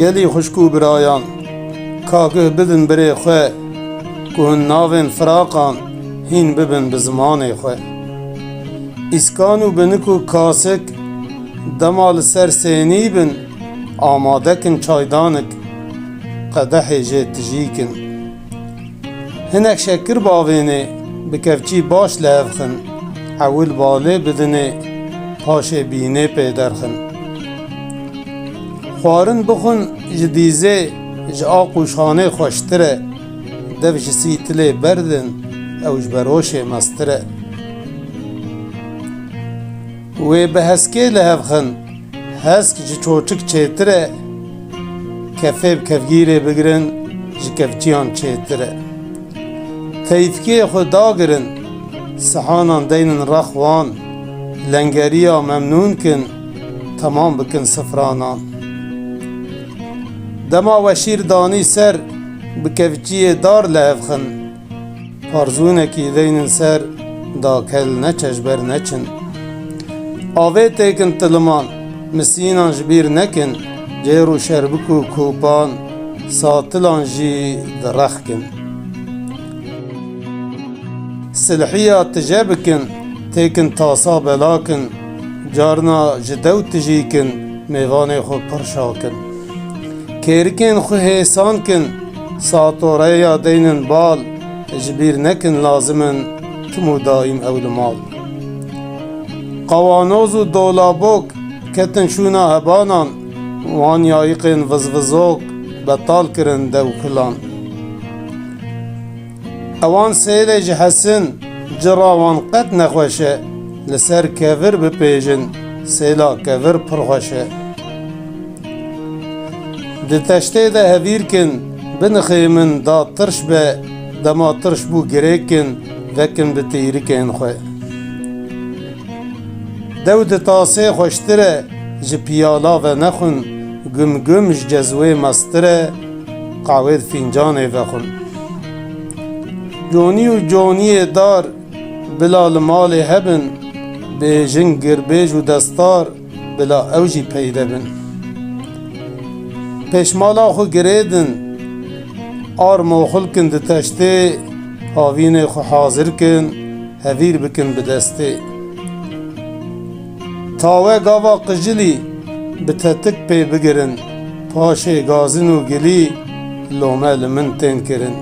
gelî xuşk û birayan kagih bidin birê xwe ku hûn navên firaqan hîn bibin bi zimanê xwe. Îskan û binik û kasik dema li ser sênî bin amadekin çaydanik qedehê jê tijîkin. Hinek şekir bavênê bi kevçî baş lehevxin ewil balê bidinê paşê bînê pê derxin xwarin bixwin ji dîzê ji a qûşxanê xweştir e dev ji sîtilê berdin ew ji beroşê mestir e wê bi heskê lehevxin hesk ji çoçik çêtir e kefê bi kevgîrê bigirin ji kevçiyan çêtir e teyfkê xwe dagirin dema weşîr danî ser bi kevçiyê dar lehevxin parzûnekî deynin ser dakel neçe ji ber neçin avê têkin tiliman misînan ji bîr nekin. Cêr û şerbik û kûpan satilan jî direxkin silhiya tije bikin têkin tasa belakin carna ji dew tijîkin mêvanê xwe pir kêrikên xwe hêsan kin deynin bal ji bîr nekin lazimin tim û daîm ew li mal. Qawanoz û dolabok ketin şûna hebanan wan yayîqên vizvizok betal kirin dewkilan Ewan sêlê ji hesin cira wan qet nexweşe li ser kevir bipêjin sêla kevir pir Di teştê de hevîrkin binixê min da tirş be dema tirş bû girêkin vekin bi têrikên xwe. Dew di tasê xweştir e ji piyala ve nexwin gum gum ji cezwê mestir e qawê fîncanê vexwin. Conî û coniyê dar bila li malê hebin bêjin girbêj û destar bila ew jî peyde bin Xwe girêdin ar moxulkin di teştê havînê xwe hazir kin hevîr bikin bi destê. Tawe gava qijilî bi tetik pê bigirin. Paşê gazin û gilî lome li min tên kirin.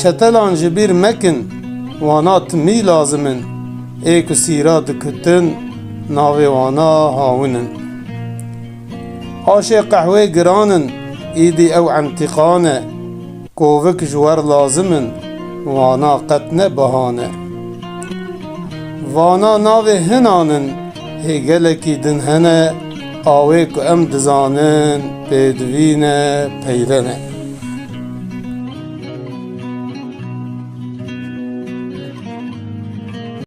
Çetelan ji bîr mekin wana timî lazimin ê ku sîra dikutin navê wana hawinin Aşê qehwê giranin îdî ew emtîqane kovik ji wer lazimin wana qet ne behane Vana navê hinanin hêgelekî din hene awê ku em dizanin pêdivîne peyrene